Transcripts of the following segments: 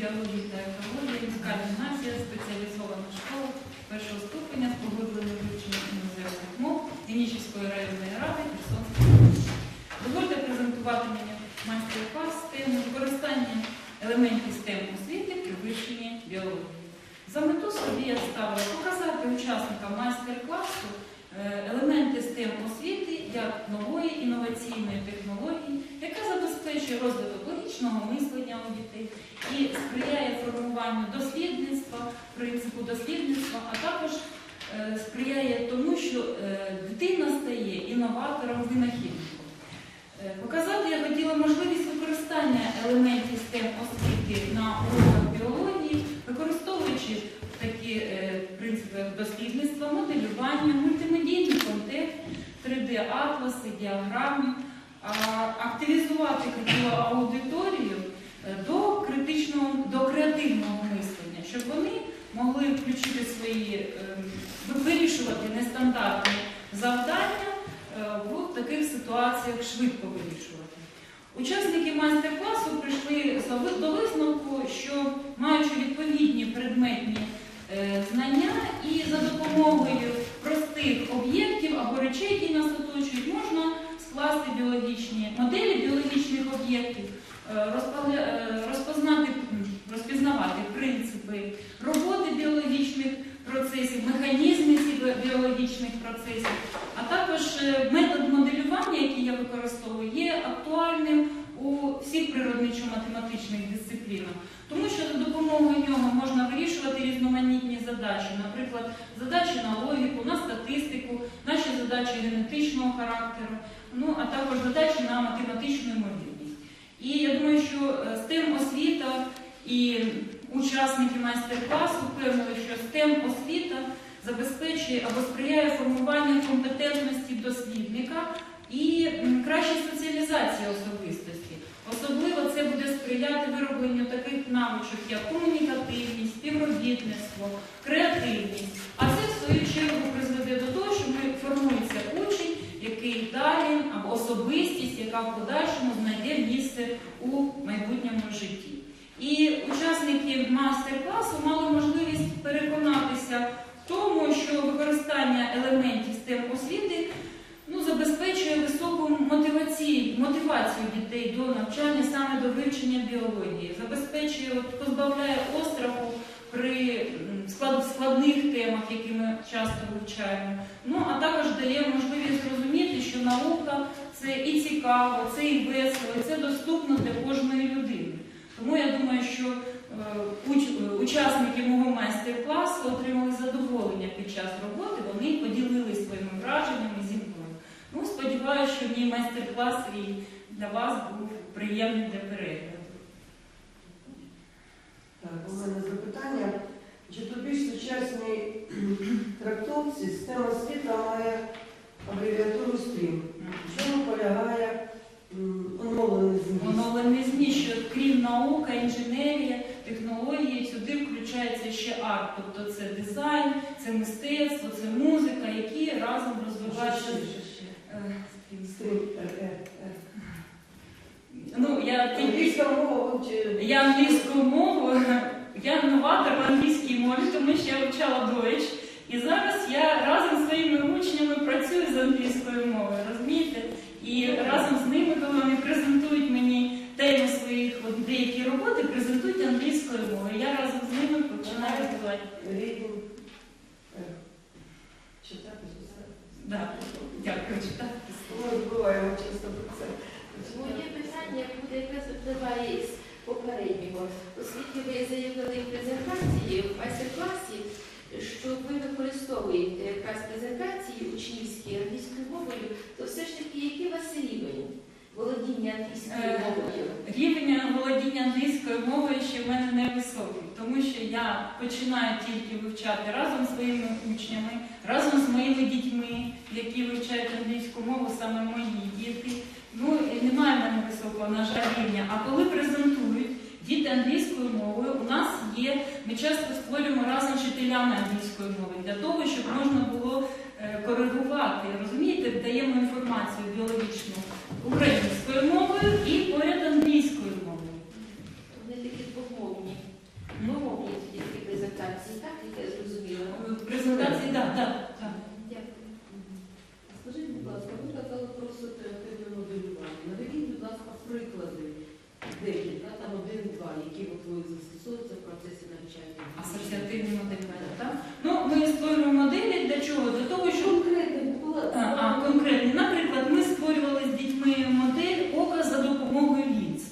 біології та екології, міська гімназія, спеціалізована школа першого ступеня з поглибленим вивченням іноземних мов Генічівської районної ради Херсонської області. Дозвольте презентувати мені майстер-клас з теми використання елементів STEM освіти при вивченні біології. За мету собі я ставила показати учасникам майстер-класу е, елементи STEM освіти як нової інноваційної технології, яка забезпечує розвиток логічного мислення у дітей і сприяє формуванню дослідництва, принципу дослідництва, а також е, сприяє тому, що е, дитина стає інноватором, винахідником. Е, Показати я хотіла можливість використання елементів STEM освіти на уроках біології, використовуючи такі принципи дослідництва, моделювання, мультимедійний контекст, 3D-атласи, діаграми, активізувати аудиторію е, до критичного, до креативного мислення, щоб вони могли включити свої, е, вирішувати нестандартні завдання е, в таких ситуаціях швидко вирішувати. Учасники майстер-класу прийшли до висновку, що маючи відповідні предметні е, знання і за допомогою простих об'єктів або речей, які нас оточують, можна скласти біологічні моделі біологічних об'єктів, е, е, розпознати, розпізнавати принципи роботи біологічних процесів, механізми цих біологічних процесів, а також е, метод моделювання, який я використовую, є актуальним у всіх природничо-математичних дисциплінах, тому що за допомогою нього можна вирішувати різноманітні задачі, наприклад, задачі на логіку, на статистику, наші задачі генетичного характеру, також задачі на математичну ймовірність. І я думаю, що е, STEM освіта і учасники майстер-класу впевнили, що STEM освіта забезпечує або сприяє формуванню компетентності дослідника і кращій соціалізації особистості. Особливо це буде сприяти виробленню таких навичок, як комунікативність, співробітництво, креативність. Особистість, яка в подальшому знайде місце у майбутньому житті. І учасники майстер-класу мали можливість переконатися в тому, що використання елементів STEM освіти ну, забезпечує високу мотивацію, мотивацію дітей до навчання саме до вивчення біології, забезпечує, от, позбавляє остраху при складних темах, які ми часто вивчаємо. Ну а також дає можливість зрозуміти, що наука це і цікаво, це і весело, це доступно для кожної людини. Тому я думаю, що е, е, учасники мого майстер-класу отримали задоволення під час роботи, вони поділилися своїми враженнями зі мною. Ну, сподіваюся, що мій майстер-клас і для вас був приємним для перегляду. Так, у мене запитання. Чи то більш сучасній трактовці система освіта має абревіатуру STEAM? В чому полягає оновлений зміст? Не зміст, що крім наука, інженерія, технології, сюди включається ще арт, тобто це дизайн, це мистецтво, це музика, які разом розвиваються. Що ще, що ще? Е, STEAM, е, е, е. Ну, я тільки Англійська мова вивчи- Я англійську мову, я новатор в англійській мові, тому що я вивчала Deutsch. І зараз я разом зі своїми учнями працюю з англійською мовою, розумієте? І разом з ними, коли вони презентують мені теми своїх от, деякі роботи, презентують англійською мовою. Я разом з ними починаю розвивати. Reading. Е. Читати, писати. Да, дякую, читати. Буває часто про це. Моє питання буде якраз впливає із попереднього. Оскільки ви заявили в презентації в майстер-класі, що ви використовуєте якраз презентації учнівські англійською мовою, то все ж таки який у вас рівень володіння англійською Е, мовою? Рівень володіння англійською мовою ще в мене не високий, тому що я починаю тільки вивчати разом з своїми учнями, разом з моїми дітьми, які вивчають англійську мову, саме мої діти ну не маємо мене високого, на жаль, рівня. А коли презентують діти англійською мовою, у нас є, ми часто створюємо разом з вчителями англійської мови для того, щоб можна було е, коригувати. Розумієте, даємо інформацію біологічну українською мовою і поряд англійською мовою. Вони такі двомовні. Двомовні ну, такі презентації, так? Яке зрозуміло. Презентації, так, так. Створюємо моделі для чого? Для того, щоб Конкретно була А, а, конкретні. Наприклад, ми створювали з дітьми модель ока за допомогою лінз.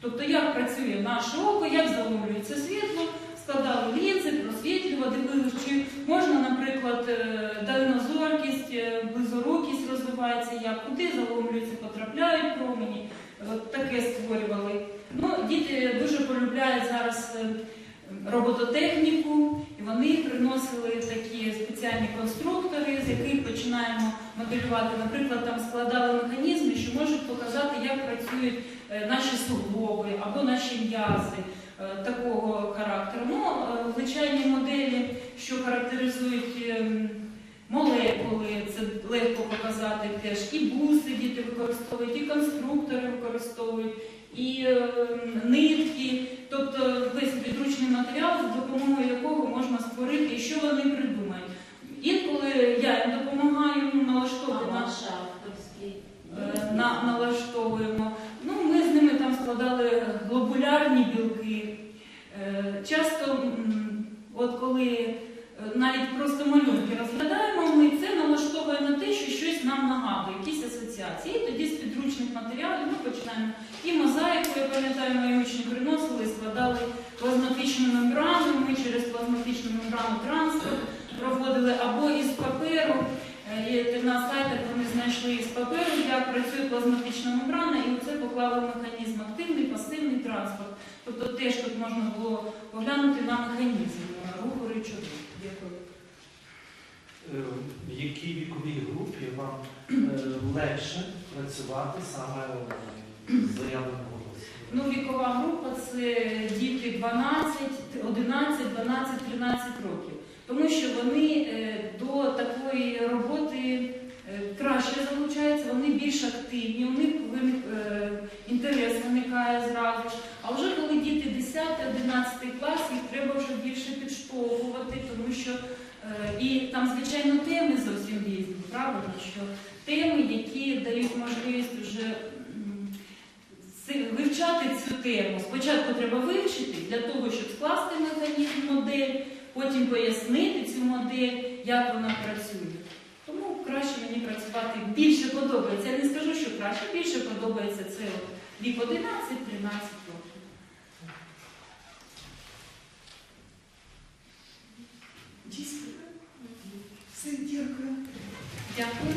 Тобто, як працює наше око, як заломлюється світло, складали лінзи, просвітлювали, дивилися, чи можна, наприклад, е, дальнозоркість, е, близорукість розвивається, як куди заломлюються, потрапляють промені. От таке створювали. Ну, діти дуже полюбляють зараз е, робототехніку, вони приносили такі спеціальні конструктори, з яких починаємо моделювати. Наприклад, там складали механізми, що можуть показати, як працюють е, наші суглоби або наші м'язи е, такого характеру. Ну, е, звичайні моделі, що характеризують ем, молекули, це легко показати теж. І буси діти використовують, і конструктори використовують, і ем, нитки. Тобто весь підручний матеріал, за допомогою якого можна створити, і що вони придумають. Інколи я їм допомагаю ну, налаштовувати на, ваш е, на, налаштовуємо. Ну, ми з ними там складали глобулярні білки. Е, Часто, от коли е, навіть просто малюнки розглядаємо, ми це налаштовує на те, що щось нам нагадує, якісь асоціації. І тоді з підручних матеріалів ми і мозаїку, я пам'ятаю, мої учні приносили і складали плазматичну мембрану. Ми через плазматичну мембрану транспорт проводили або із паперу. Е, і На сайтах вони знайшли із паперу, як працює плазматична мембрана, і оце поклали механізм активний, пасивний транспорт. Тобто теж тут можна було поглянути на механізм е, руху речовин. Дякую. Е, В якій віковій групі вам е, легше працювати саме Ну, вікова група це діти 12, 11, 12, 13 років. Тому що вони е, до такої роботи е, краще залучаються, вони більш активні, у них е, інтерес виникає зразу ж. А вже коли діти 10, 11 клас, їх треба вже більше підштовхувати, тому що і там, звичайно, теми зовсім різні, правильно, що теми, які дають можливість вже м, си- вивчати цю тему. Спочатку треба вивчити для того, щоб скласти механізм модель, потім пояснити цю модель, як вона працює. Тому краще мені працювати більше подобається. Я не скажу, що краще, більше подобається це вік 11-13 років. Все, дякую. Дякую.